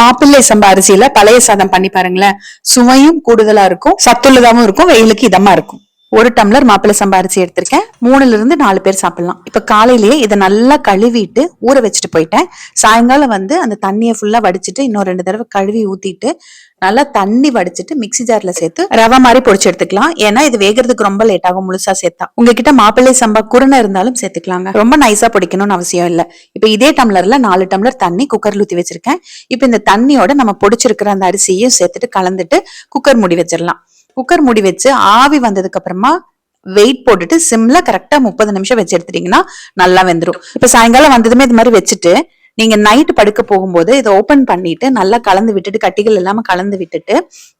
மாப்பிள்ளை சம்பா அரிசியில பழைய சாதம் பண்ணி பாருங்களேன். சுவையும் கூடுதலா இருக்கும் சத்துள்ளதாவும் இருக்கும் வெயிலுக்கு இதமா இருக்கும். ஒரு டம்ளர் மாப்பிள்ளை சம்பா அரிசி எடுத்திருக்கேன். மூணுல இருந்து நாலு பேர் சாப்பிடலாம். இப்ப காலையிலேயே இதை நல்லா கழுவிட்டு ஊற வச்சுட்டு போயிட்டேன். சாயங்காலம் வந்து அந்த தண்ணியை ஃபுல்லா வடிச்சிட்டு இன்னும் ரெண்டு தடவை கழுவி ஊத்திட்டு நல்லா தண்ணி வடிச்சிட்டு மிக்ஸி ஜார்ல சேர்த்து ரவை மாதிரி பொடிச்சு எடுத்துக்கலாம். ஏன்னா இது வேகிறதுக்கு ரொம்ப லேட் ஆகும். முழுசா சேர்த்தா உங்ககிட்ட மாப்பிள்ளை சம்பா குருணை இருந்தாலும் சேர்த்துக்கலாங்க. ரொம்ப நைஸா பொடிக்கணும்னு அவசியம் இல்ல. இப்ப இதே டம்ளர்ல நாலு டம்ளர் தண்ணி குக்கர்ல ஊத்தி வச்சிருக்கேன். இப்ப இந்த தண்ணியோட நம்ம பொடிச்சிருக்கிற அந்த அரிசியையும் சேர்த்துட்டு கலந்துட்டு குக்கர் மூடி வச்சிடலாம் குக்கர் மூடி வச்சு ஆவி வந்ததுக்கு அப்புறமா வெயிட் போட்டுட்டு சிம்ல கரெக்டா முப்பது நிமிஷம் வச்சு எடுத்துட்டீங்கன்னா நல்லா வெந்துடும் இப்ப சாயங்காலம் வந்ததுமே இது மாதிரி வச்சுட்டு நீங்க நைட் படுக்க போகும்போது இதை ஓப்பன் பண்ணிட்டு நல்லா கலந்து விட்டுட்டு கட்டிகள் இல்லாம கலந்து விட்டுட்டு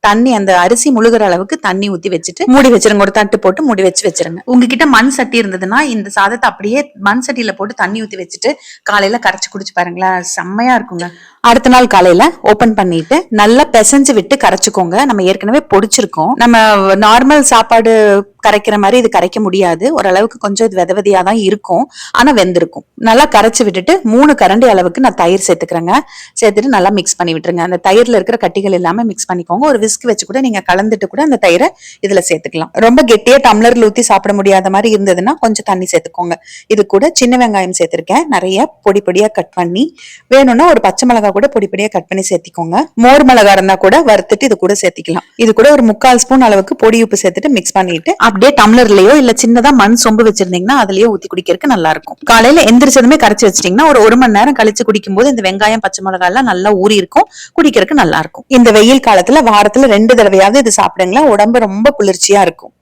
தண்ணி அந்த அரிசி முழுகிற அளவுக்கு தண்ணி ஊத்தி வச்சுட்டு மூடி வச்சிருங்க. ஒரு தட்டு போட்டு மூடி வச்சு வச்சிருங்க. உங்ககிட்ட மண் சட்டி இருந்ததுன்னா இந்த சாதத்தை அப்படியே மண் சட்டியில போட்டு தண்ணி ஊத்தி வச்சுட்டு காலையில கரைச்சு குடிச்சு பாருங்களேன் செம்மையா இருக்குங்க. அடுத்த நாள் காலையில ஓபன் பண்ணிட்டு நல்லா பிசைஞ்சு விட்டு கரைச்சுக்கோங்க. நம்ம ஏற்கனவே பொடிச்சிருக்கோம். நம்ம நார்மல் சாப்பாடு கரைக்கிற மாதிரி இது கரைக்க முடியாது. ஓரளவுக்கு கொஞ்சம் இது வித விதையா தான் இருக்கும். ஆனா வெந்திருக்கும். நல்லா கரைச்சு விட்டுட்டு மூணு கரண்டி அளவுக்கு நான் தயிர் சேர்த்துக்கிறேங்க. சேர்த்துட்டு நல்லா மிக்ஸ் பண்ணி விட்டுருங்க. அந்த தயிரில் இருக்கிற கட்டிகள் எல்லாமே மிக்ஸ் பண்ணிக்கோங்க. ஒரு விஸ்க் வச்சு கூட நீங்கள் கலந்துட்டு கூட அந்த தயிரை இதில் சேர்த்துக்கலாம். ரொம்ப கெட்டியாக டம்ளரில் ஊற்றி சாப்பிட முடியாத மாதிரி இருந்ததுன்னா கொஞ்சம் தண்ணி சேர்த்துக்கோங்க. இது கூட சின்ன வெங்காயம் சேர்த்துருக்கேன். நிறைய பொடி பொடியாக கட் பண்ணி வேணும்னா ஒரு பச்சை மிளகா கூட பொடி பொடியாக கட் பண்ணி சேர்த்திக்கோங்க. மோர் மிளகா இருந்தால் கூட வறுத்துட்டு இது கூட சேர்த்திக்கலாம். இது கூட ஒரு முக்கால் ஸ்பூன் அளவுக்கு பொடி உப்பு சேர்த்துட்டு மிக்ஸ் பண்ணிட்டு அப்படியே டம்ளர்லயோ இல்ல சின்னதா மண் சொம்பு வச்சிருந்தீங்கன்னா அதுலயோ ஊத்தி குடிக்கிறதுக்கு நல்லா இருக்கும். காலையில எந்திரிச்சதுமே கரைச்சி வச்சிட்டீங்கன்னா ஒரு ஒரு மணி நேரம் கழிச்சு குடிக்கும் போது இந்த வெங்காயம் பச்சை மிளகாய் எல்லாம் நல்லா ஊறி இருக்கும். குடிக்கிறதுக்கு நல்லா இருக்கும். இந்த வெயில் காலத்துல வாரத்துல ரெண்டு தடவையாவது இது சாப்பிடுங்களா உடம்பு ரொம்ப குளிர்ச்சியா இருக்கும்.